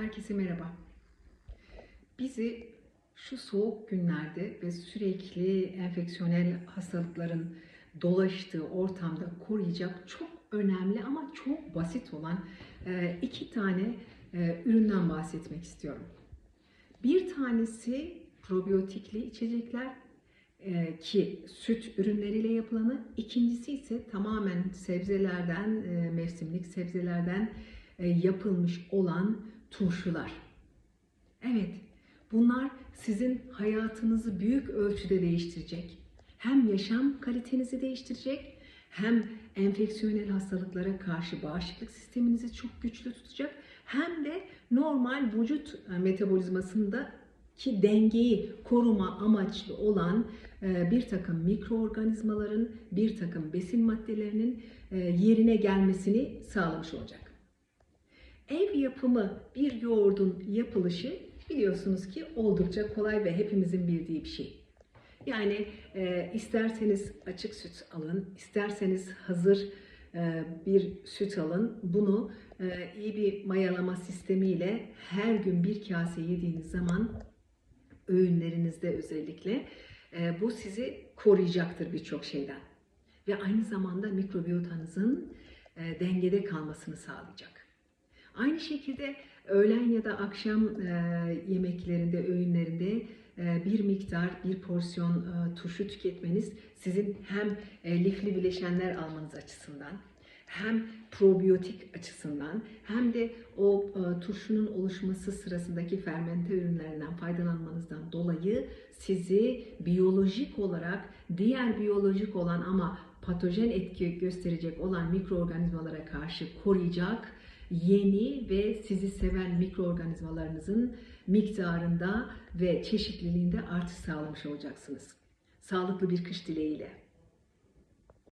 Herkese merhaba. Bizi şu soğuk günlerde ve sürekli enfeksiyonel hastalıkların dolaştığı ortamda koruyacak çok önemli ama çok basit olan e, iki tane e, üründen bahsetmek istiyorum. Bir tanesi probiyotikli içecekler e, ki süt ürünleriyle yapılanı. İkincisi ise tamamen sebzelerden, mevsimlik sebzelerden yapılmış olan turşular. Evet, bunlar sizin hayatınızı büyük ölçüde değiştirecek. Hem yaşam kalitenizi değiştirecek, hem enfeksiyonel hastalıklara karşı bağışıklık sisteminizi çok güçlü tutacak, hem de normal vücut metabolizmasında ki dengeyi koruma amaçlı olan e, bir takım mikroorganizmaların, bir takım besin maddelerinin e, yerine gelmesini sağlamış olacak. Ev yapımı bir yoğurdun yapılışı biliyorsunuz ki oldukça kolay ve hepimizin bildiği bir şey. Yani e, isterseniz açık süt alın, isterseniz hazır e, bir süt alın. Bunu e, iyi bir mayalama sistemiyle her gün bir kase yediğiniz zaman öğünlerinizde özellikle e, bu sizi koruyacaktır birçok şeyden. Ve aynı zamanda mikrobiyotanızın e, dengede kalmasını sağlayacak. Aynı şekilde öğlen ya da akşam e, yemeklerinde, öğünlerinde e, bir miktar, bir porsiyon e, turşu tüketmeniz sizin hem lifli bileşenler almanız açısından hem probiyotik açısından hem de o turşunun oluşması sırasındaki fermente ürünlerinden faydalanmanızdan dolayı sizi biyolojik olarak diğer biyolojik olan ama patojen etki gösterecek olan mikroorganizmalara karşı koruyacak yeni ve sizi seven mikroorganizmalarınızın miktarında ve çeşitliliğinde artış sağlamış olacaksınız. Sağlıklı bir kış dileğiyle.